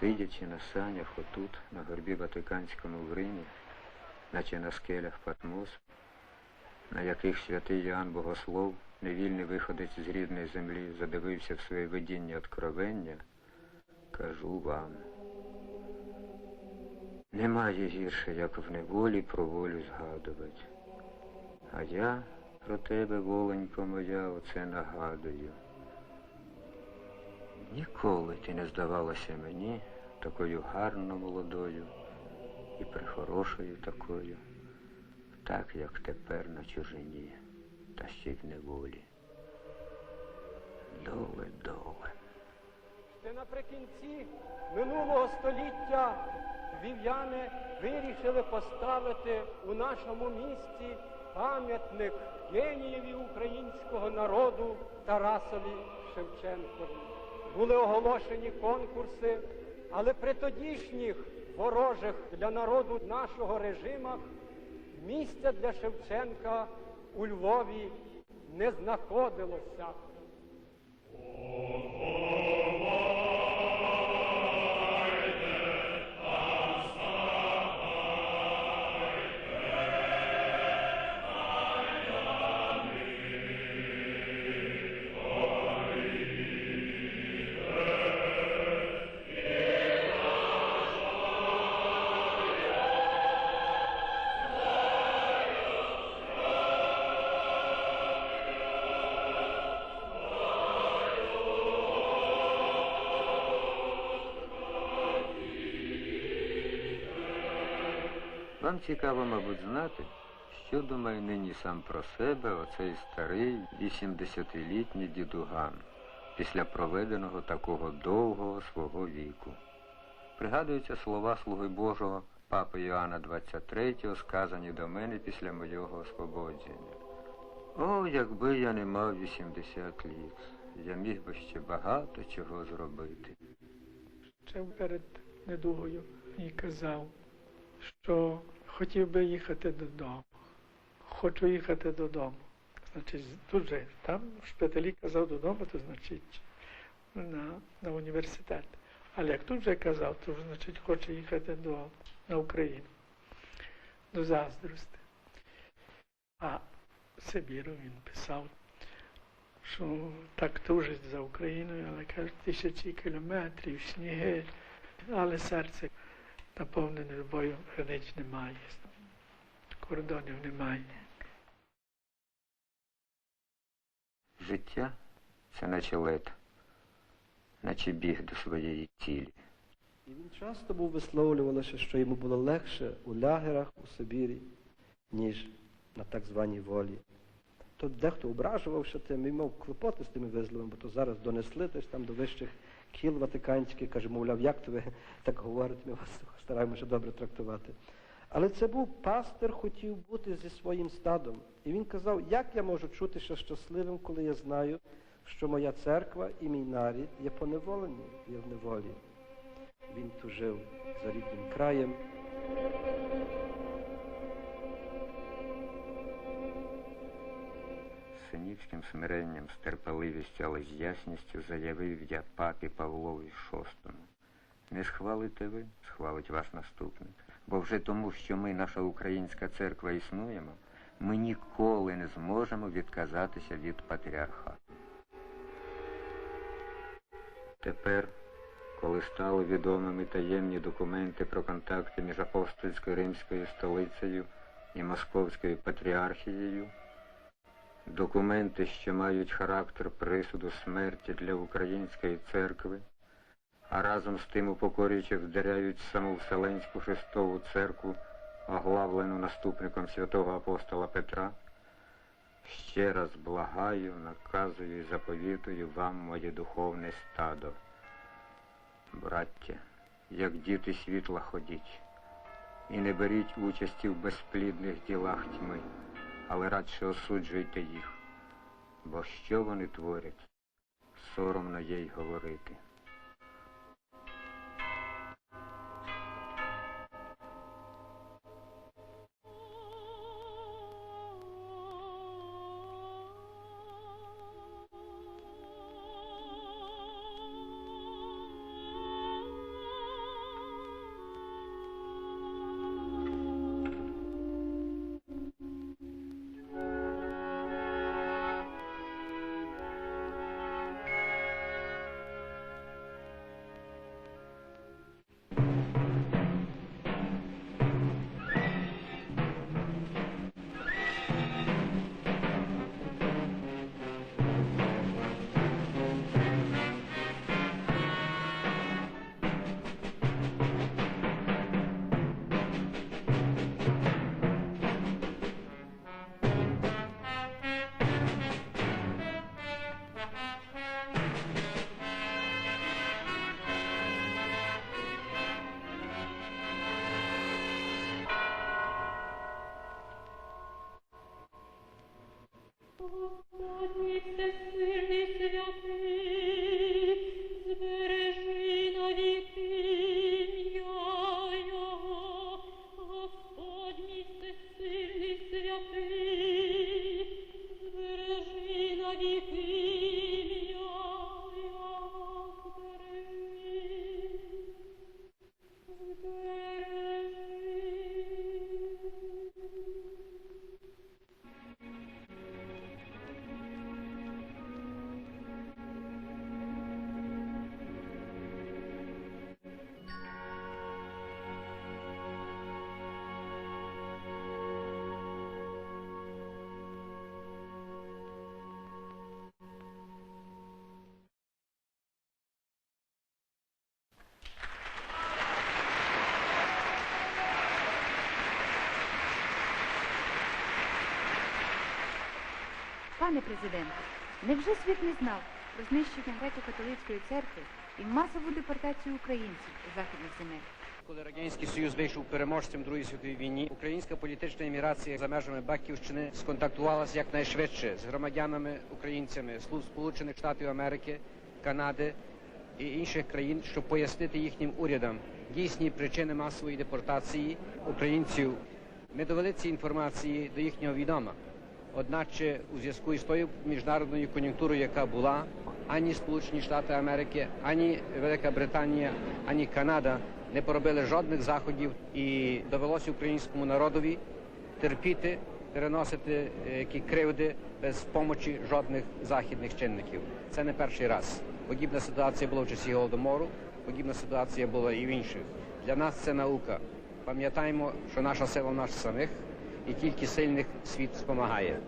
Сидячи на санях отут, на горбі Ватиканському в Римі, наче на скелях Патмос, на яких святий Іоанн Богослов, невільний виходець з рідної землі, задивився в своє видіння откровення, кажу вам. Немає гірше, як в неволі про волю згадувати. А я про тебе, воленько моя, оце нагадую. Ніколи ти не здавалася мені такою гарно молодою і прихорошою такою, так як тепер на чужині, та ще й в неволі. Доле, доле. Ще наприкінці минулого століття вів'яни вирішили поставити у нашому місті пам'ятник генієві українського народу Тарасові Шевченкові. Були оголошені конкурси, але при тодішніх ворожих для народу нашого режимах місця для Шевченка у Львові не знаходилося. Вам цікаво, мабуть, знати, що думає нині сам про себе оцей старий 80-літній дідуган після проведеного такого довгого свого віку. Пригадуються слова Слуги Божого Папи Іоанна 23, сказані до мене після моєго освободження. О, якби я не мав 80 літ, я міг би ще багато чого зробити. ще перед недугою і казав, що хотів би їхати додому. Хочу їхати додому. Значить, тут же там в шпиталі казав додому, то значить на, на університет. Але як тут вже казав, то значить хоче їхати до, на Україну, до Заздрости. А Сибіру він писав, що так тужить за Україною, але каже, тисячі кілометрів, сніги, але серце наповнене любов'ю границь немає, кордонів немає. Життя це наче лед, наче біг до своєї цілі. І він часто був висловлювалося, що йому було легше у лягерах у Сибірі, ніж на так званій волі. То дехто ображувався тим і мав клопоти з тими висловами, бо то зараз донесли десь там до вищих кіл Ватиканських, каже, мовляв, як то ви так говорите, ми вас стараємося добре трактувати. Але це був пастир, хотів бути зі своїм стадом. І він казав, як я можу чутися щасливим, коли я знаю, що моя церква і мій нарід є поневолені, є в неволі. Він тужив за рідним краєм. Синівським смиренням, з терпеливістю, але з ясністю заявив я папі Павлові VI. Не схвалите ви, схвалить ваш наступник. Бо вже тому, що ми, наша українська церква, існуємо, ми ніколи не зможемо відказатися від патріархату. Тепер, коли стали відомими таємні документи про контакти між апостольською римською столицею і Московською патріархією, документи, що мають характер присуду смерті для української церкви, а разом з тим упокорюючи вдаряють саму Вселенську Христову церкву, оглавлену наступником святого апостола Петра, ще раз благаю, наказую і заповітую вам моє духовне стадо. Браття, як діти світла ходіть, і не беріть участі в безплідних ділах тьми, але радше осуджуйте їх, бо що вони творять, соромно їй говорити. Oh, God, with the Spirit, Пане президенте, невже світ не знав про знищення греко-католицької церкви і масову депортацію українців у західних земель? Коли Радянський Союз вийшов переможцем Другої світової війни, українська політична еміграція за межами Батьківщини сконтактувалася якнайшвидше з громадянами українцями Сполучених Штатів Америки, Канади і інших країн, щоб пояснити їхнім урядам дійсні причини масової депортації українців. Ми довели ці інформації до їхнього відома. Одначе у зв'язку із тою міжнародною кон'юнктурою, яка була, ані Сполучені Штати Америки, ані Велика Британія, ані Канада не поробили жодних заходів і довелося українському народові терпіти, переносити е, які кривди без помочі жодних західних чинників. Це не перший раз. Подібна ситуація була в часі голодомору, подібна ситуація була і в інших. Для нас це наука. Пам'ятаємо, що наша сила в нас самих, і тільки сильних світ спомагає.